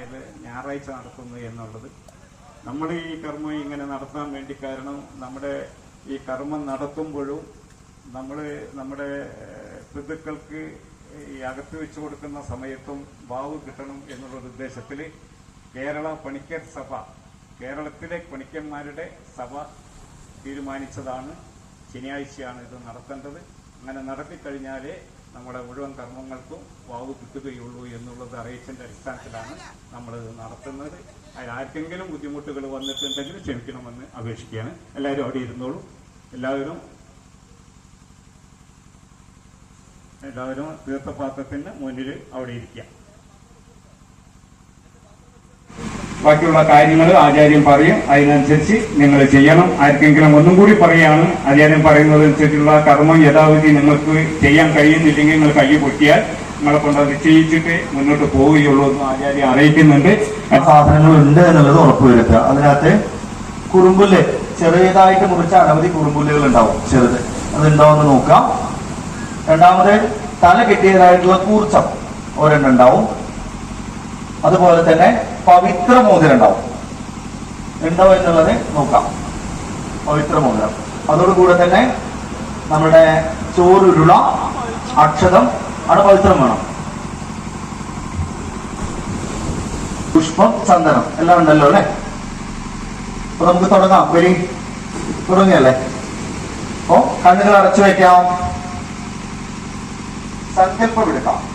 ഏത് ഞായറാഴ്ച നടത്തുന്നു എന്നുള്ളത്. നമ്മൾ ഈ കർമ്മം ഇങ്ങനെ നടത്താൻ വേണ്ടി കാരണം നമ്മുടെ ഈ കർമ്മം നടത്തുമ്പോഴും നമ്മൾ നമ്മുടെ പിതൃക്കൾക്ക് ഈ അകത്ത് വെച്ചു കൊടുക്കുന്ന സമയത്തും വാവ് കിട്ടണം എന്നുള്ള ഉദ്ദേശത്തിൽ കേരള പണിക്കർ സഭ കേരളത്തിലെ പണിക്കന്മാരുടെ സഭ തീരുമാനിച്ചതാണ്. ശനിയാഴ്ചയാണ് ഇത് നടത്തേണ്ടത്. അങ്ങനെ നടത്തിക്കഴിഞ്ഞാലേ നമ്മുടെ മുഴുവൻ കർമ്മങ്ങൾക്കും വാവ് കിട്ടുകയുള്ളൂ എന്നുള്ളത് അറിയിച്ചതിന്റെ അടിസ്ഥാനത്തിലാണ് നമ്മൾ നമ്മളിത് നടത്തുന്നത്. അതിൽ ആർക്കെങ്കിലും ബുദ്ധിമുട്ടുകൾ വന്നിട്ടുണ്ടെങ്കിൽ ക്ഷമിക്കണമെന്ന് അപേക്ഷിക്കുകയാണ്. എല്ലാവരും അവിടെ ഇരുന്നോളൂ. എല്ലാവരും എല്ലാവരും തീർത്ഥപാത്രത്തിന് മുന്നിൽ അവിടെ ഇരിക്കുക. ബാക്കിയുള്ള കാര്യങ്ങൾ ആചാര്യം പറയും. അതിനനുസരിച്ച് നിങ്ങൾ ചെയ്യണം. ആർക്കെങ്കിലും ഒന്നും കൂടി പറയാണ്. ആചാര്യം പറയുന്നതനുസരിച്ചുള്ള കർമ്മം യഥാവിധി നിങ്ങൾക്ക് ചെയ്യാൻ കഴിയുന്നില്ലെങ്കിൽ നിങ്ങൾ കൈ പൊട്ടിയാൽ നിങ്ങളെ കൊണ്ട് അത് ചെയ്യിച്ചിട്ട് മുന്നോട്ട് പോവുകയുള്ളൂ എന്ന് ആചാര്യം അറിയിക്കുന്നുണ്ട്. സാധനങ്ങൾ ഉണ്ട് എന്നുള്ളത് ഉറപ്പുവരുത്തുക അതിനകത്ത് കുറുമ്പുല്ല്? ചെറിയതായിട്ട് മുറിച്ച അനവധി കുറുമ്പുല്ലുകൾ ഉണ്ടാവും. ചെറുത്. അതുണ്ടോ എന്ന് നോക്കാം. രണ്ടാമത് തല കെട്ടിയതായിട്ടുള്ള കൂർച്ചം. ഒരെണ്ണം ഉണ്ടാവും. അതുപോലെ തന്നെ പവിത്ര മോതിരം ഉണ്ടാവും ഉണ്ടോ എന്നുള്ളത് നോക്കാം. പവിത്ര മോതിരം അതോടുകൂടെ തന്നെ നമ്മുടെ ചോറുരുള അക്ഷതം അവിടെ പവിത്രം വേണം. പുഷ്പം ചന്ദനം എല്ലാം ഉണ്ടല്ലോ അല്ലെ? അപ്പൊ നമുക്ക് തുടങ്ങാം. വരി. തുടങ്ങിയല്ലേ? അപ്പോ കണ്ണുകൾ അടച്ചു വയ്ക്കാം. സങ്കല്പം എടുക്കാം.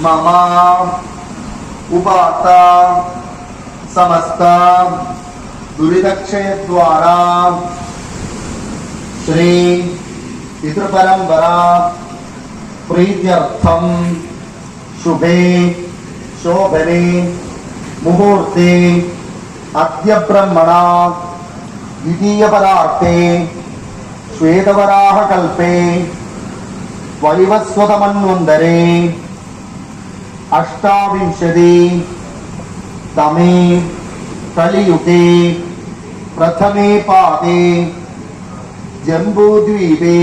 മമ ഉപാത്ത സമസ്ത ദുരിതക്ഷയദ്വാരാ ശ്രീ പിതൃപരമ്പര പ്രീത്യർത്ഥം ശുഭേ ശോഭനെ മുഹൂർത്തെ അദ്യബ്രഹ്മണ ദ്വിതീയപരാർത്ഥേ ശ്വേതവരാഹകൽപേ വൈവസ്വതമന്വന്തരേ अष्टाविंशति तमे कलियुगे प्रथमे पादे जम्बूद्वीपे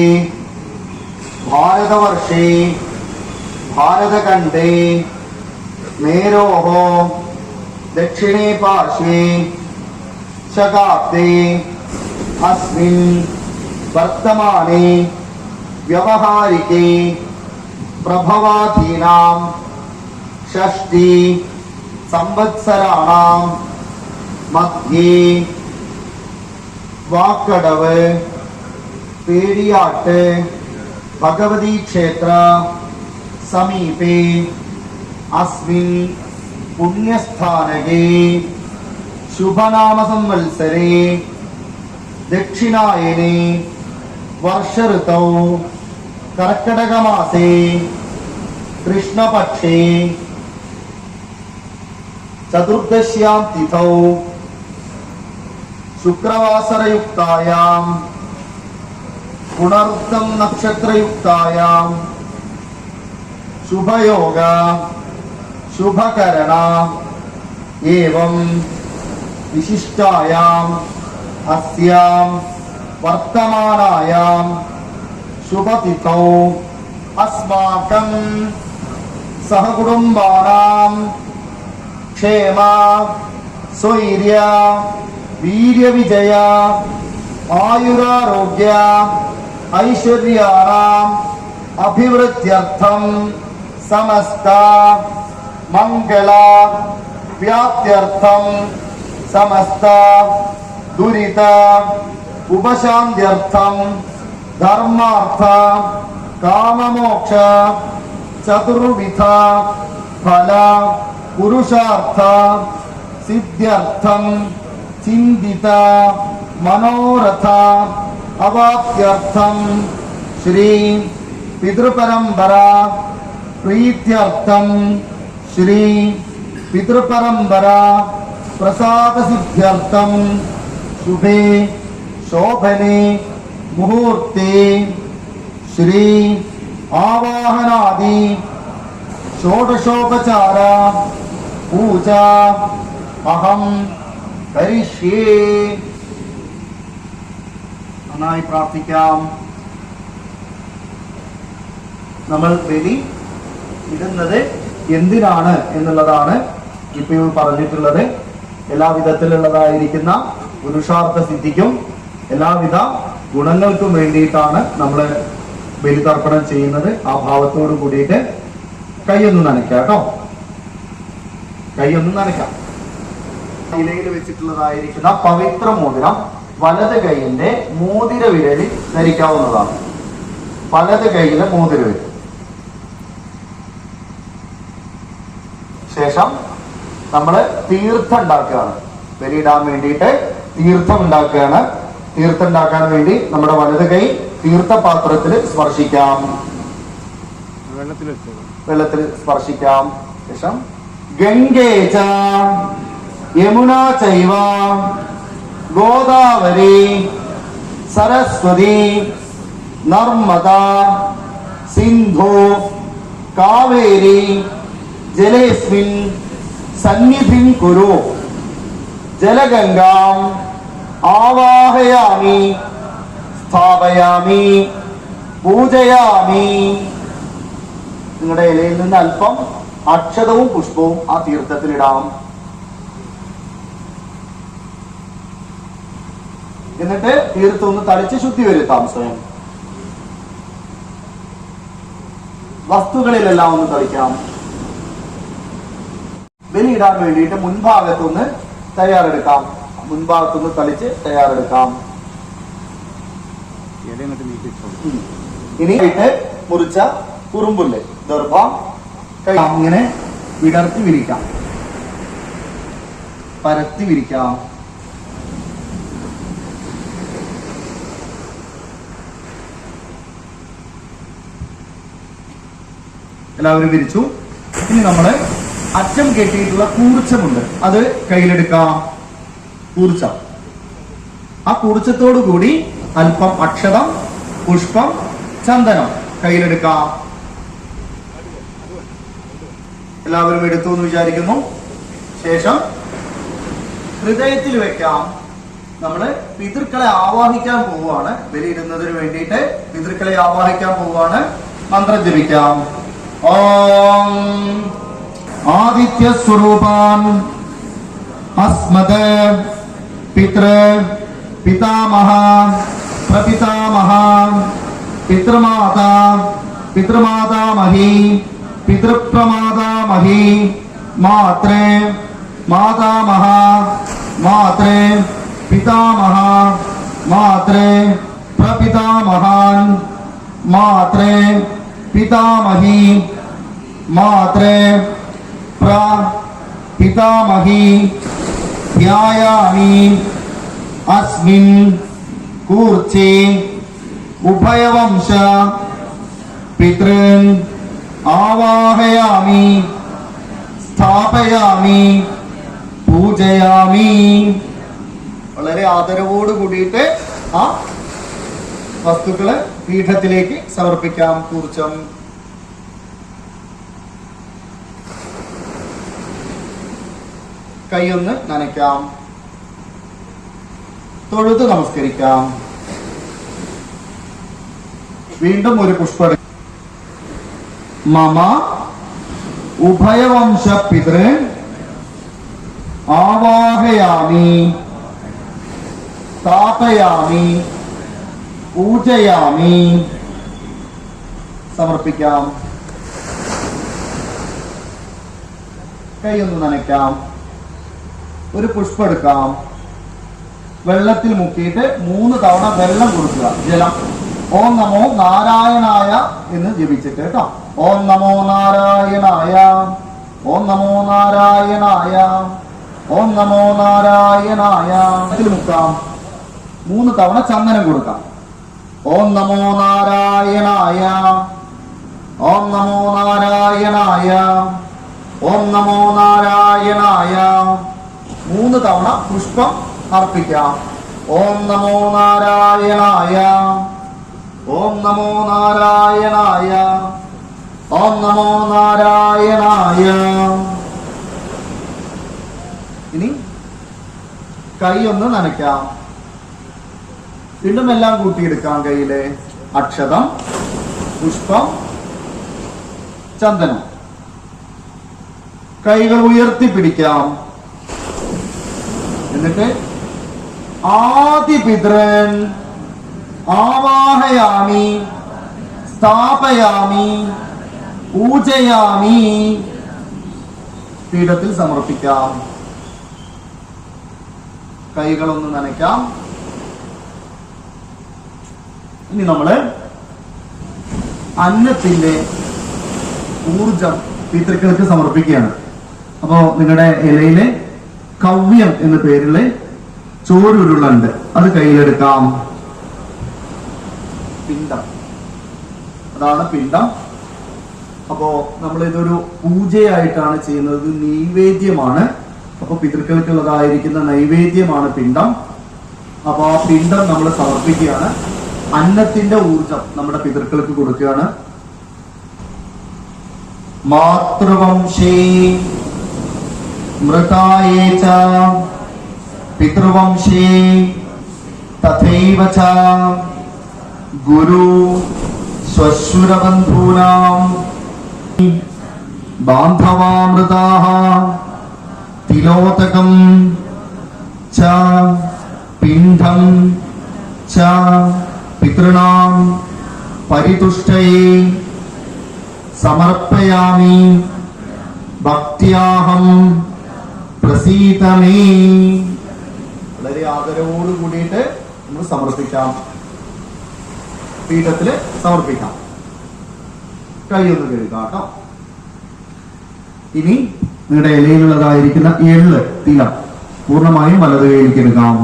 भारतवर्षे भारतखण्डे मेरोः दक्षिणे पार्श्वे शताब्दे अस्मिन् वर्तमाने व्यवहारिके प्रभवाधीनां ഷഷ്ടി സംവത്സരാണാം മധ്യേ വാക്കടവ് പേടിയാട്ട് ഭഗവതി ക്ഷേത്ര സമീപേ അസ്മിൻ പുണ്യസ്ഥാനകേ ശുഭനാമ സംവത്സരേ ദക്ഷിണായനെ വർഷഋതൗ चतुर्दश्यां तिथौ शुक्रवासरयुक्तायां पुनर्तनक्षत्रयुक्तायां शुभयोग शुभकरणा एवं विशिष्टायाम् अस्यां वर्तमानायां शुभतिथौ अस्माकं सहकुटुम्बानां ക്ഷേമ സ്വൈര്യ വീര്യവിജയ ആയുരാരോഗ്യ ഐശ്വര്യാണാം അഭിവൃദ്ധ്യർത്ഥം സമസ്ത മംഗള വ്യാപ്തിയർത്ഥം സമസ്ത ദുരിത ഉപശാന്തിയർത്ഥം ധർമാർത്ഥ കാമമോക്ഷ ചതുർവിധ ഫല പുരുഷാർത്ഥ സിദ്ധ്യർത്ഥം ചിന്തിത മനോരഥ അവാപ്ത്യർത്ഥം ശ്രീ പിതൃപരമ്പര പ്രീത്യർത്ഥം ശ്രീ പിതൃപരമ്പര പ്രസാദസിദ്ധ്യർത്ഥം ശുഭേ ശോഭനെ മുഹൂർത്തെ ശ്രീ ആവാഹനാദി ഷോഡശോപചാര പൂജ അഹം കരിഷ്യേ. നന്നായി പ്രാർത്ഥിക്കാം. നമ്മൾ ബലി ഇടുന്നത് എന്തിനാണ് എന്നുള്ളതാണ് ഇപ്പോൾ പറഞ്ഞിട്ടുള്ളത്. എല്ലാ വിധത്തിലുള്ളതായിരിക്കുന്ന പുരുഷാർത്ഥ സിദ്ധിക്കും എല്ലാവിധ ഗുണങ്ങൾക്കും വേണ്ടിയിട്ടാണ് നമ്മൾ ബലിതർപ്പണം ചെയ്യുന്നത്. ആ ഭാവത്തോട് കൂടിയിട്ട് കൈയൊന്ന് നനയ്ക്കാം കേട്ടോ. കൈയൊന്ന് നനയ്ക്കാം. ഇലയിൽ വെച്ചിട്ടുള്ളതായിരിക്കുന്ന പവിത്ര മോതിരം വലത് കൈയിന്റെ മോതിര വിരലിൽ ധരിക്കാവുന്നതാണ്. വലത് കൈയിലെ മോതിര വിരൽ. ശേഷം നമ്മൾ തീർത്ഥം ഉണ്ടാക്കുകയാണ്. ബലിയിടാൻ വേണ്ടിയിട്ട് തീർത്ഥം ഉണ്ടാക്കുകയാണ്. തീർത്ഥം ഉണ്ടാക്കാൻ വേണ്ടി നമ്മുടെ വലത് കൈ തീർത്ഥപാത്രത്തിൽ സ്പർശിക്കാം. വെള്ളത്തിൽ വെള്ളത്തിൽ സ്പർശിക്കാം. ശേഷം ഗംഗേച യമുന ചൈവ ഗോദാവരി സരസ്വതി നർമ്മദ സിന്ധു കാവേരി ജലേസ്മിൻ സന്നിധിം കുരു ജലഗംഗാം ആവാഹയാമി സ്ഥാപയാമി പൂജയാമി നിങ്ങളുടെ ഇലയിൽ നിന്ന് അല്പം അക്ഷതവും പുഷ്പവും ആ തീർത്ഥത്തിലിടാം. എന്നിട്ട് തീർത്ഥം ഒന്ന് തളിച്ച് ശുദ്ധി വരുത്താം സ്വയം. വസ്തുക്കളിലെല്ലാം ഒന്ന് തളിക്കാം. ബലിയിടാൻ വേണ്ടിയിട്ട് മുൻഭാഗത്തൊന്ന് തയ്യാറെടുക്കാം. മുൻഭാഗത്തൊന്ന് തളിച്ച് തയ്യാറെടുക്കാം. ഇനി മുറിച്ച കുറുമ്പുല്ല് ദർഭ അങ്ങനെ വിടർത്തി വിരിക്കാം. പരത്തി വിരിക്കാം. എല്ലാവരും വിരിച്ചു. ഇനി നമ്മൾ അറ്റം കെട്ടിയിട്ടുള്ള കൂർച്ചമുണ്ട്. അത് കയ്യിലെടുക്കാം. കൂർച്ചം. ആ കൂർച്ചത്തോടു കൂടി അല്പം അക്ഷതം പുഷ്പം ചന്ദനം കയ്യിലെടുക്കാം. എല്ലാവരും എടുത്തു എന്ന് വിചാരിക്കുന്നു. ശേഷം ഹൃദയത്തിൽ വെക്കാം. നമ്മൾ പിതൃക്കളെ ആവാഹിക്കാൻ പോവുകയാണ്. ബലിയിടുന്നതിന് വേണ്ടിയിട്ട് പിതൃക്കളെ ആവാഹിക്കാൻ പോവുകയാണ്. മന്ത്രം ജപിക്കാം. ഓം ആദിത്യ സ്വരൂപാൻ അസ്മത് പിതൃ പിതാമഹ പ്രപിതാമഹ പിതൃമാതാ പിതൃമാതാമഹി പിതൃപ്രമാതാമഹി മാത്രേ മാതാമഹ മാത്രേ പിതാമഹ മാത്രേ പ്രപിതാമഹാൻ മാത്രേ പിതാമഹി മാത്രേ പ്ര പിതാമഹി ധ്യായാമി അസ്മിൻ കൂർച്ചേ ഉഭയവംശ പിതൃൻ ആവാഹയാമി സ്ഥാപയാമി പൂജയാമി. വളരെ ആദരവോട് കൂടിയിട്ട് ആ വസ്തുക്കൾ പീഠത്തിലേക്ക് സമർപ്പിക്കാം കൂർച്ചം. കൈയൊന്ന് നനയ്ക്കാം. തൊഴുത് നമസ്കരിക്കാം. വീണ്ടും ഒരു പുഷ്പ മമ ഉഭയവംശ പിതൃ ആവാഹയാമി താപയാമി പൂജയാമി. സമർപ്പിക്കാം. കൈയൊന്ന് നനയ്ക്കാം. ഒരു പുഷ്പം എടുക്കാം. വെള്ളത്തിൽ മുക്കിയിട്ട് മൂന്ന് തവണ വെള്ളം കൊടുക്കുക. ജലം. ഓം നമോ നാരായണായ എന്ന് ജപിച്ചിട്ട് കേട്ടോ. ഓം നമോ നാരായണായ ഓം നമോ നാരായണായ ഓം നമോ നാരായണായ. മുക്കാം. മൂന്ന് തവണ ചന്ദനം കൊടുക്കാം. ഓം നമോ നാരായണായ ഓം നമോ നാരായണായ ഓം നമോ നാരായണായ. മൂന്ന് തവണ പുഷ്പം അർപ്പിക്കാം. ഓം നമോ നാരായണായ ഓം നമോ നാരായണായ ഓം നമോ നാരായണായ ഇനി കൈ ഒന്ന് നനയ്ക്കാം. വീണ്ടും എല്ലാം കൂട്ടിയെടുക്കാം കയ്യിലെ അക്ഷതം പുഷ്പം ചന്ദനം. കൈകൾ ഉയർത്തി പിടിക്കാം എന്നിട്ട് ആദി പിതൃൻ ആവാഹയാമി സ്ഥാപയാമി പൂജയാമി പീഠത്തിൽ സമർപ്പിക്കാം. കൈകളൊന്ന് നനയ്ക്കാം. ഇനി നമ്മൾ അന്നത്തിന്റെ ഊർജം പിതൃക്കൾക്ക് സമർപ്പിക്കുകയാണ്. അപ്പോ നിങ്ങളുടെ ഇലയിൽ കവ്യം എന്ന പേരിൽ ചോരുരുളുണ്ട്. അത് കയ്യിലെടുക്കാം. പിണ്ടം അതാണ് പിണ്ടം അപ്പോ നമ്മൾ ഇതൊരു പൂജയായിട്ടാണ് ചെയ്യുന്നത്. നൈവേദ്യമാണ്. അപ്പൊ പിതൃക്കൾക്കുള്ളതായിരിക്കുന്ന നൈവേദ്യമാണ് പിണ്ടം അപ്പൊ ആ പിണ്ടം നമ്മൾ സമർപ്പിക്കുകയാണ്. അന്നത്തിന്റെ ഊർജം നമ്മുടെ പിതൃക്കൾക്ക് കൊടുക്കുകയാണ്. മാതൃവംശേ മൃതായേ ച പിതൃവംശേ തഥൈവ ച ഗുരു ശ്വശുരബന്ധൂനാം ബാന്ധവാമൃതാः തിലോതകം ച പിണ്ഡം ച പിതൃണാം പരിതുഷ്ടയെ സമർപ്പയാമി ഭക്തിയാഹം പ്രസീതമേ. വളരെ ആദരവോട് കൂടിയിട്ട് നമ്മൾ സമർപ്പിക്കാം. പീഠത്തിൽ സമർപ്പിക്കാം. കൈയൊന്ന് കഴുകാം ഇനി നിങ്ങളുടെ ഇലയിലുള്ളതായിരിക്കുന്ന എള്ള് തില പൂർണമായും വലത് കൈയിലേക്ക് എടുക്കാം.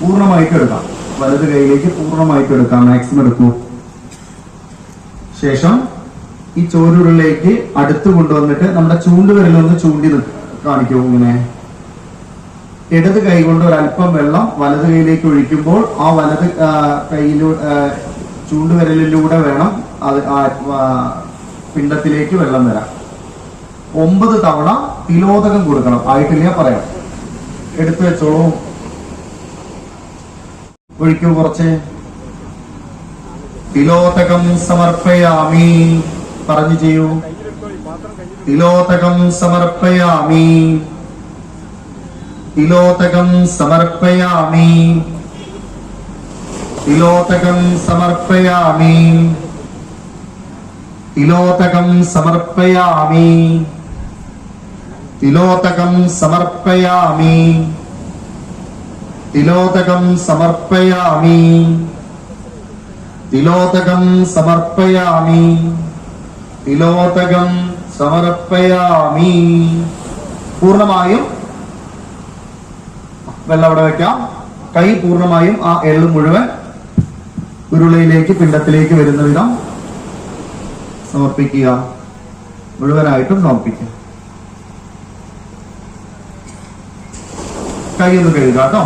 പൂർണമായിട്ട് എടുക്കാം. വലത് കൈയിലേക്ക് പൂർണമായിട്ട് എടുക്കാം. മാക്സിമം എടുക്കൂ. ശേഷം ഈ ചോരുരുളിലേക്ക് അടുത്ത് കൊണ്ടുവന്നിട്ട് നമ്മുടെ ചൂണ്ടുവിരലൊന്ന് ചൂണ്ടി കാണിക്കൂ ഇങ്ങനെ. ഇടത് കൈ കൊണ്ട് ഒരല്പം വെള്ളം വലത് കൈയിലേക്ക് ഒഴിക്കുമ്പോൾ ആ വലത് കൈയിലൂടെ കൈയിലൂ ചൂണ്ടുവിരലിലൂടെ വേണം അത് പിണ്ടത്തിലേക്ക് വെള്ളം വരാം ഒമ്പത് തവണ തിലോദകം കൊടുക്കണം. ആയിട്ടില്ല പറയാം. എടുത്തു വെച്ചോളൂ. ഒഴിക്കൂ കുറച്ച്. തിലോതകം സമർപ്പയാമി. പറഞ്ഞു ചെയ്യൂ. തിലോതകം സമർപ്പയാമി. തിലോതകം സമർപ്പയാമി. തിലോതകം സമർപ്പയാമി. തിലോതകം സമർപ്പയാമി. തിലോതകം സമർപ്പയാമി. തിലോതകം സമർപ്പയാമി. തിലോതകം സമർപ്പയാമി. തിലോതകം സമർപ്പയാമി. പൂർണമായും വെള്ളം അവിടെ വെക്കാം. കൈ പൂർണമായും ആ എള്ള് മുഴുവൻ ഉരുളയിലേക്ക് പിണ്ടത്തിലേക്ക് വരുന്ന വിധം സമർപ്പിക്കുക. മുഴുവനായിട്ടും സമർപ്പിക്കുക. കൈ ഒന്ന് കഴുകുക കേട്ടോ?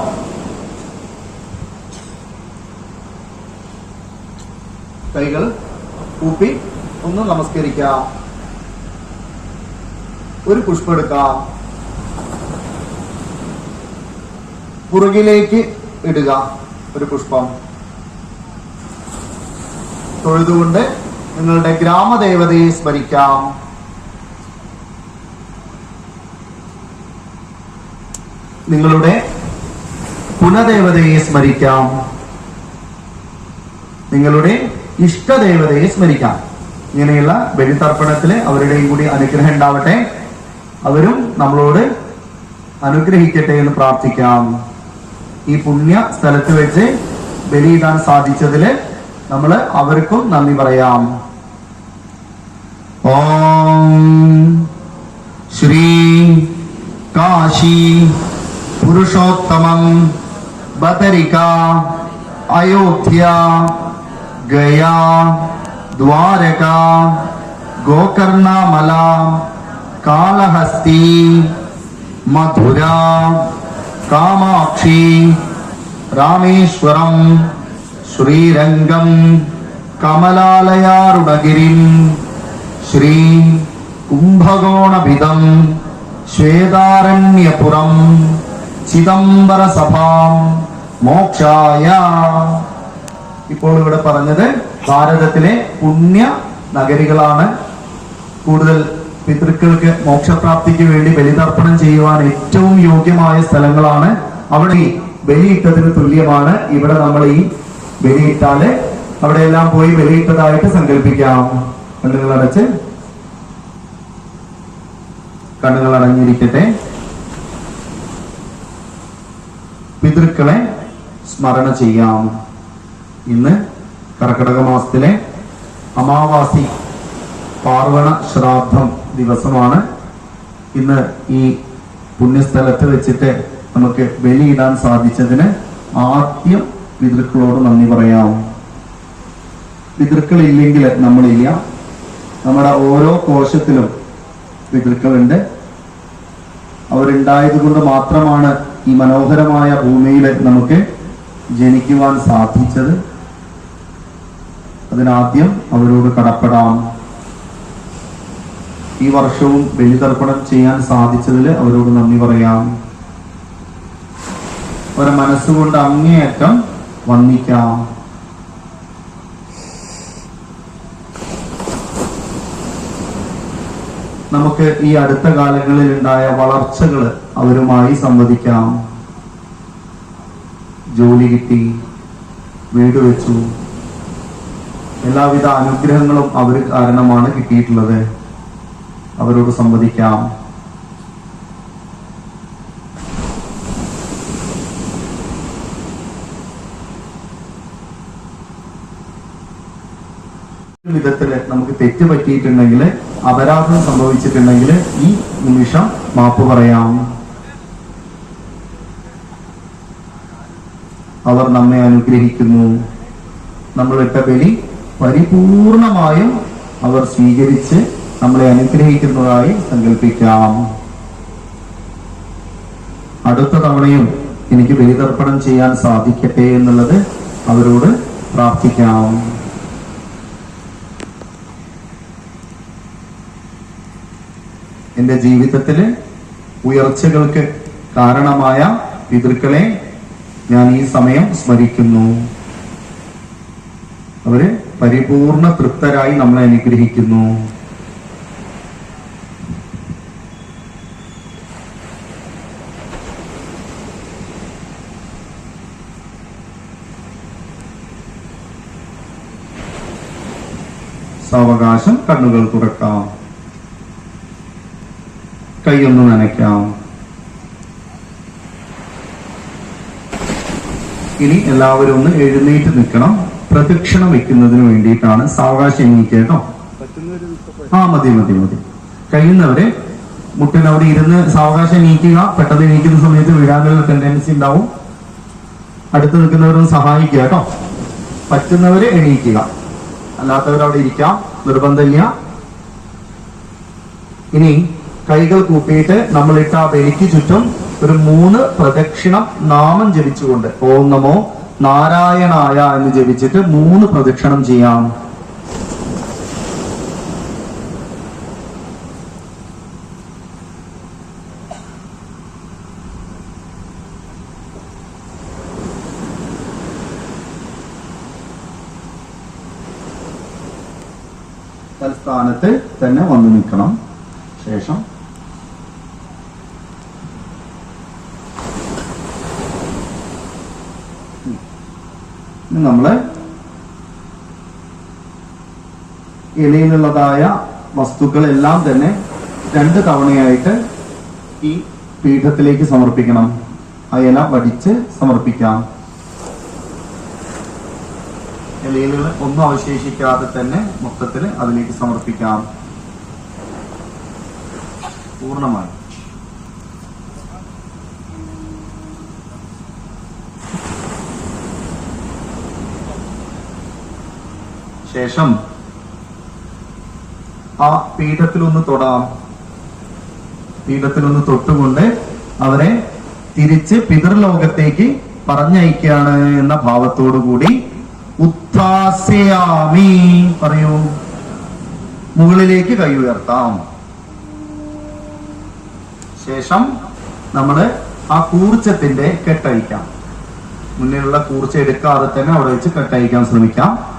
കൈകൾ കൂപ്പി ഒന്ന് നമസ്കരിക്കാം ഒരു പുഷ്പം എടുക്കാം പുറകിലേക്ക് ഇടുക ഒരു പുഷ്പം. തൊഴുതുകൊണ്ട് നിങ്ങളുടെ ഗ്രാമദേവതയെ സ്മരിക്കാം. നിങ്ങളുടെ കുലദേവതയെ സ്മരിക്കാം. നിങ്ങളുടെ ഇഷ്ടദേവതയെ സ്മരിക്കാം. ഇങ്ങനെയുള്ള ബലിതർപ്പണത്തിൽ അവരുടെയും കൂടി അനുഗ്രഹം ഉണ്ടാവട്ടെ. അവരും നമ്മളോട് അനുഗ്രഹിക്കട്ടെ എന്ന് പ്രാർത്ഥിക്കാം. ഈ പുണ്യ സ്ഥലത്ത് വെച്ച് ബലിയിടാൻ സാധിച്ചതിൽ നമ്മൾ അവർക്കും നന്ദി പറയാം. ഓം ശ്രീ കാശി पुरुषोत्तमं बतरिका अयोध्या गया द्वारका गोकर्णामला कालहस्ती मथुरा कामाक्षी రామేశ్వరం శ్రీరంగం కమలాలయారుణగిరిం శ్రీ కుంభగోణభిదం శ్వేదారణ్యపురం ചിദംബരസഭാം മോക്ഷായ. ഇപ്പോൾ ഇവിടെ പറഞ്ഞത് ഭാരതത്തിലെ പുണ്യ നഗരികളാണ്. കൂടുതൽ പിതൃക്കൾക്ക് മോക്ഷപ്രാപ്തിക്ക് വേണ്ടി ബലിതർപ്പണം ചെയ്യുവാൻ ഏറ്റവും യോഗ്യമായ സ്ഥലങ്ങളാണ്. അവിടെ ഈ ബലിയിട്ടതിന് തുല്യമാണ്. ഇവിടെ നമ്മൾ ഈ ബലിയിട്ടാൽ അവിടെയെല്ലാം പോയി ബലിയിട്ടതായിട്ട് സങ്കല്പിക്കാം. കണ്ണുകൾ അടച്ച് കണ്ണുകൾ അടഞ്ഞിരിക്കട്ടെ പിതൃക്കളെ സ്മരണ ചെയ്യാം. ഇന്ന് കർക്കിടക മാസത്തിലെ അമാവാസി പാർവണ ശ്രാദ്ധം ദിവസമാണ്. ഇന്ന് ഈ പുണ്യസ്ഥലത്ത് വെച്ചിട്ട് നമുക്ക് ബലിയിടാൻ സാധിച്ചതിന് ആദ്യം പിതൃക്കളോട് നന്ദി പറയാം. പിതൃക്കളില്ലെങ്കിൽ നമ്മളില്ല. നമ്മുടെ ഓരോ കോശത്തിലും പിതൃക്കളുണ്ട്. അവരുണ്ടായത് കൊണ്ട് മാത്രമാണ് ഈ മനോഹരമായ ഭൂമിയിൽ നമുക്ക് ജനിക്കുവാൻ സാധിച്ചത് അതിനാദ്യം അവരോട് കടപ്പെടാം. ഈ വർഷവും ബലിതർപ്പണം ചെയ്യാൻ സാധിച്ചതിൽ അവരോട് നന്ദി പറയാം. അവരെ മനസ്സുകൊണ്ട് അങ്ങേയറ്റം വന്ദിക്കാം. നമുക്ക് ഈ അടുത്ത കാലങ്ങളിൽ ഉണ്ടായ വളർച്ചകൾ അവരുമായി സംവദിക്കാം. ജോലി കിട്ടി വീട് വെച്ചു. എല്ലാവിധ അനുഗ്രഹങ്ങളും അവർ കാരണമാണ് കിട്ടിയിട്ടുള്ളത്. അവരോട് സംവദിക്കാം. വിധത്തിൽ നമുക്ക് തെറ്റ് പറ്റിയിട്ടുണ്ടെങ്കിൽ അപരാധം സംഭവിച്ചിട്ടുണ്ടെങ്കിൽ ഈ നിമിഷം മാപ്പ് പറയാം. അവർ നമ്മെ അനുഗ്രഹിക്കുന്നു. നമ്മൾ ഇട്ട ബലി പരിപൂർണമായും അവർ സ്വീകരിച്ച് നമ്മളെ അനുഗ്രഹിക്കുന്നതായി സങ്കല്പിക്കാം അടുത്ത തവണയും എനിക്ക് ബലിതർപ്പണം ചെയ്യാൻ സാധിക്കട്ടെ എന്നുള്ളത് അവരോട് പ്രാർത്ഥിക്കാം. എന്റെ ജീവിതത്തിൽ ഉയർച്ചകൾക്ക് കാരണമായ പിതൃക്കളെ ഞാൻ ഈ സമയം സ്മരിക്കുന്നു. അവർ പരിപൂർണ തൃപ്തരായി നമ്മളെ അനുഗ്രഹിക്കുന്നു. സാവകാശം കണ്ണുകൾ തുറക്കാം. കൈയൊന്ന് നനയ്ക്കാം. ഇനി എല്ലാവരും ഒന്ന് എഴുന്നേറ്റ് നിൽക്കണം. പ്രദക്ഷിണം വെക്കുന്നതിന് വേണ്ടിയിട്ടാണ് സാവകാശം എണീക്കുക കേട്ടോ. ആ മതി മതി മതി. കഴിയുന്നവരെ മുട്ടിനവിടെ ഇരുന്ന് സാവകാശം നീക്കുക പെട്ടെന്ന് നീക്കുന്ന സമയത്ത് വീഴാനുള്ള ടെൻഡൻസി ഉണ്ടാവും. അടുത്ത് നിൽക്കുന്നവരൊന്ന് സഹായിക്കുക കേട്ടോ. പറ്റുന്നവരെ എണീക്കുക. അല്ലാത്തവരവിടെ ഇരിക്കാം നിർബന്ധമില്ല. ഇനി കൈകൾ കൂപ്പിയിട്ട് നമ്മളിട്ട ആ ബലിക്ക് ചുറ്റും ഒരു മൂന്ന് പ്രദക്ഷിണം നാമം ജപിച്ചുകൊണ്ട്. ഓം നമോ നാരായണായ എന്ന് ജപിച്ചിട്ട് മൂന്ന് പ്രദക്ഷിണം ചെയ്യാം. തന്നെ വന്നു നിൽക്കണം. ശേഷം എളിയിലുള്ളതായ ഇലയിലുള്ളതായ വസ്തുക്കളെല്ലാം തന്നെ രണ്ട് തവണയായിട്ട് ഈ പീഠത്തിലേക്ക് സമർപ്പിക്കണം. ആ ഇല വടിച്ച് സമർപ്പിക്കാം. ഇലയിലുള്ള ഒന്നും അവശേഷിക്കാതെ തന്നെ മൊത്തത്തിൽ അതിലേക്ക് സമർപ്പിക്കാം. പൂർണമായി. ശേഷം ആ പീഠത്തിലൊന്ന് തൊടാം. പീഠത്തിലൊന്ന് തൊട്ടുകൊണ്ട് അവരെ തിരിച്ച് പിതൃലോകത്തേക്ക് പറഞ്ഞയക്കുകയാണ് എന്ന ഭാവത്തോടു കൂടി ഉത്താസയാമി പറയൂ. മുകളിലേക്ക് കൈ ഉയർത്താം. ശേഷം നമ്മൾ ആ കൂർച്ചത്തിന്റെ കെട്ടഴിക്കാം. മുന്നിലുള്ള കൂർച്ച എടുക്കാതെ തന്നെ അവിടെ വെച്ച് കെട്ടയക്കാൻ ശ്രമിക്കാം.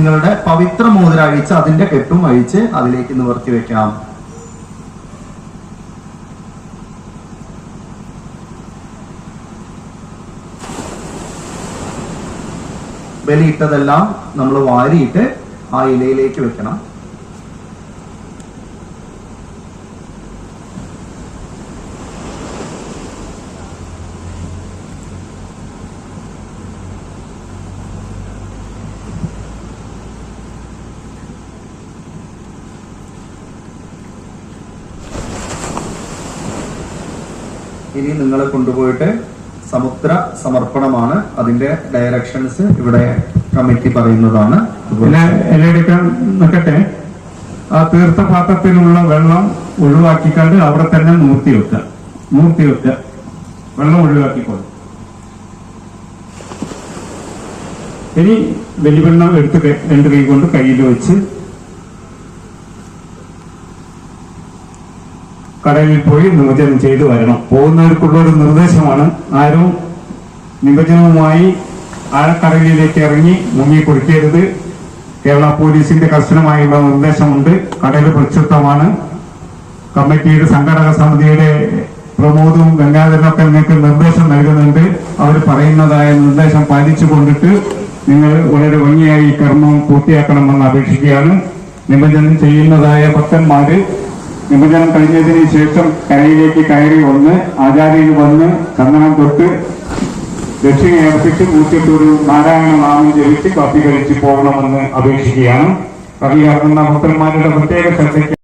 നിങ്ങളുടെ പവിത്ര മോതിരം അഴിച്ച് അതിന്റെ കെട്ടും അഴിച്ച് അതിലേക്ക് നിവർത്തി വെക്കാം. ബലിയിട്ടതെല്ലാം നമ്മൾ വാരിയിട്ട് ആ ഇലയിലേക്ക് വെക്കണം. ഇനി നിങ്ങളെ കൊണ്ടുപോയിട്ട് സമുദ്ര സമർപ്പണമാണ്. അതിന്റെ ഡയറക്ഷൻസ് ഇവിടെ കമ്മിറ്റി പറയുന്നതാണ്. എന്നെടുക്കാൻ നിൽക്കട്ടെ? ആ തീർത്ഥപാത്രത്തിലുള്ള വെള്ളം ഒഴിവാക്കിക്കണ്ട് അവിടെ തന്നെ മൂർത്തി വെക്കുക. മൂർത്തി വെക്കുക. വെള്ളം ഒഴിവാക്കിക്കോളും. ഇനി ബലിവെള്ളം എടുത്ത് രണ്ട് കൈ കൊണ്ട് കയ്യിൽ വെച്ച് കടലിൽ പോയി നിമജ്ജനം ചെയ്തു വരണം. പോകുന്നവർക്കുള്ള ഒരു നിർദ്ദേശമാണ് ആരും നിമജ്ജനവുമായി ആഴക്കടലിലേക്ക് ഇറങ്ങി മുങ്ങി കുടിക്കരുത് കേരള പോലീസിന്റെ കർശനമായുള്ള നിർദ്ദേശമുണ്ട്. കടൽ പ്രക്ഷുബ്ധമാണ്. കമ്മിറ്റിയുടെ സംഘടക സമിതിയുടെ പ്രമോദവും ഗംഗാധരനൊക്കെ നിങ്ങൾക്ക് നിർദ്ദേശം നൽകുന്നുണ്ട്. അവർ പറയുന്നതായ നിർദ്ദേശം പാലിച്ചു കൊണ്ടിട്ട് നിങ്ങൾ വളരെ ഭംഗിയായി കർമ്മം പൂർത്തിയാക്കണമെന്ന് അപേക്ഷിക്കുകയാണ്. നിമജ്ജനം ചെയ്യുന്നതായ ഭക്തന്മാര് നിമജ്ജനം കഴിഞ്ഞതിന് ശേഷം കരയിലേക്ക് കയറി വന്ന് ആചാര്യയിൽ വന്ന് ചന്ദനം തൊട്ട് ദക്ഷിണയർപ്പിച്ച് കൂട്ടിട്ടൊരു നാരായണ നാമം ജപിച്ച് കാപ്പി കഴിച്ച് പോകണമെന്ന് അപേക്ഷിക്കുകയാണ്. കവി ഇറങ്ങുന്ന ഭക്തന്മാരുടെ പ്രത്യേക ശ്രദ്ധയ്ക്ക്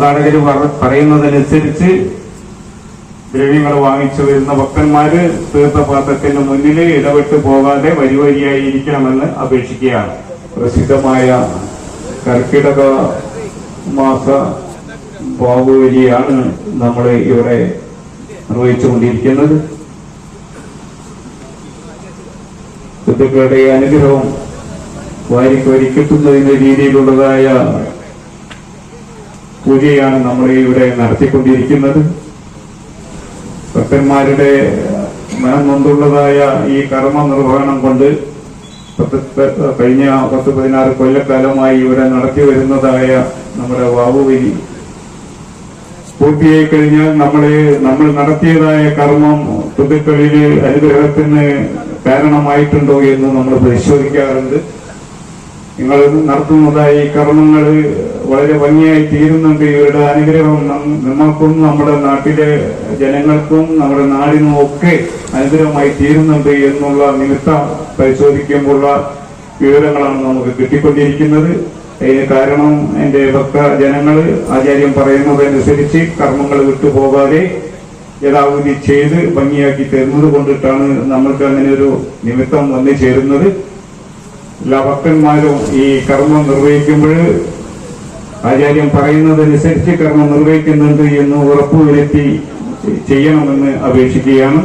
പറ- പറയുന്നതനുസരിച്ച് ദ്രവ്യങ്ങൾ വാങ്ങിച്ചു വരുന്ന ഭക്തന്മാര് തീർത്ഥപാത്രത്തിന്റെ മുന്നിൽ ഇടപെട്ട് പോകാതെ വരി വരിയായി ഇരിക്കണമെന്ന് അപേക്ഷിക്കുകയാണ്. പ്രസിദ്ധമായ കർക്കിടക മാസ ബാബുവലിയാണ് നമ്മൾ ഇവിടെ നിർവഹിച്ചുകൊണ്ടിരിക്കുന്നത്. ബന്ധുക്കളുടെ അനുഗ്രഹം വാരിക്കോരി കിട്ടുന്നതിന്റെ രീതിയിലുള്ളതായ പൂജയാണ് നമ്മൾ ഇവിടെ നടത്തിക്കൊണ്ടിരിക്കുന്നത്. ഭക്തന്മാരുടെ മനം നൊന്തുള്ളതായ ഈ കർമ്മ നിർവഹണം കൊണ്ട് കഴിഞ്ഞ പത്ത് പതിനാറ് കൊല്ലക്കാലമായി ഇവിടെ നടത്തി വരുന്നതായ നമ്മുടെ വാവുവലി. പൂർത്തിയായി കഴിഞ്ഞാൽ നമ്മളെ നമ്മൾ നടത്തിയതായ കർമ്മം ഋതുക്കളിൽ അനുഗ്രഹത്തിന് കാരണമായിട്ടുണ്ടോ എന്ന് നമ്മൾ പരിശോധിക്കാറുണ്ട്. നിങ്ങൾ നടത്തുന്നതായ ഈ കർമ്മങ്ങൾ വളരെ ഭംഗിയായി തീരുന്നുണ്ട് ഇവരുടെ അനുഗ്രഹം നമ്മൾക്കും നമ്മുടെ നാട്ടിലെ ജനങ്ങൾക്കും നമ്മുടെ നാടിനും ഒക്കെ അനുഗ്രഹമായി തീരുന്നുണ്ട് എന്നുള്ള നിമിത്തം പരിശോധിക്കുമ്പോഴുള്ള വിവരങ്ങളാണ് നമുക്ക് കിട്ടിക്കൊണ്ടിരിക്കുന്നത്. അതിന് കാരണം എന്റെ ഭക്ത ജനങ്ങൾ ആചാര്യം പറയുന്നതനുസരിച്ച് കർമ്മങ്ങൾ വിട്ടുപോകാതെ യഥാവിധി ചെയ്ത് ഭംഗിയാക്കി തരുന്നത് കൊണ്ടിട്ടാണ് നമ്മൾക്ക് അങ്ങനെ ഒരു നിമിത്തം വന്നു ചേരുന്നത്. എല്ലാ ഭക്തന്മാരും ഈ കർമ്മം നിർവഹിക്കുമ്പോൾ ആചാര്യം പറയുന്നതനുസരിച്ച് കർമ്മം നിർവഹിക്കുന്നുണ്ട് എന്ന് ഉറപ്പുവരുത്തി ചെയ്യണമെന്ന് അപേക്ഷിക്കുകയാണ്.